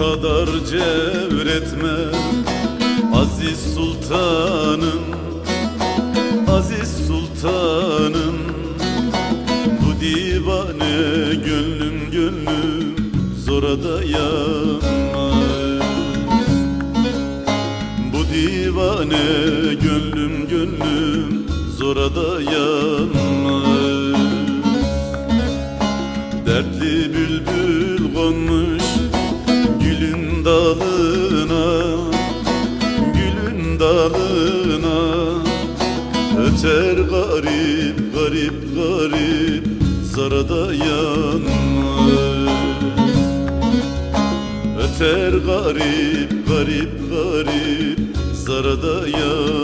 kadar cevretme. Aziz sultanım Aziz sultanım. Bu divane gönlüm gönlüm Zora dayanmaz. Bu divane gönlüm gönlüm Zora dayanmaz. Dertli bülbül konmuş dalına Gülün dalına. Öter garip garip garip Zara dayanmaz Öter garip garip garip Zara dayanmaz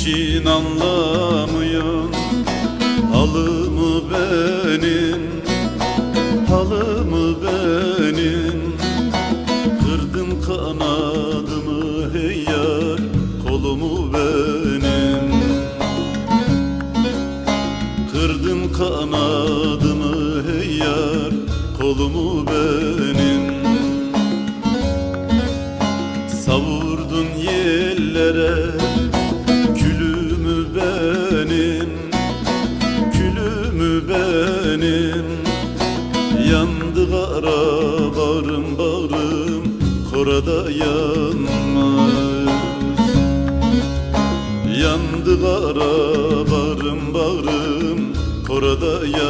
Niçin anlamıyorsun halımı benim Halımı benim? Kırdın kanadımı hey yar Kolumu benim. Kırdın kanadımı hey yar Kolumu benim. Savurdun yellere Korada yanmaz. Yandı kara bağrım bağrım Korada yanmaz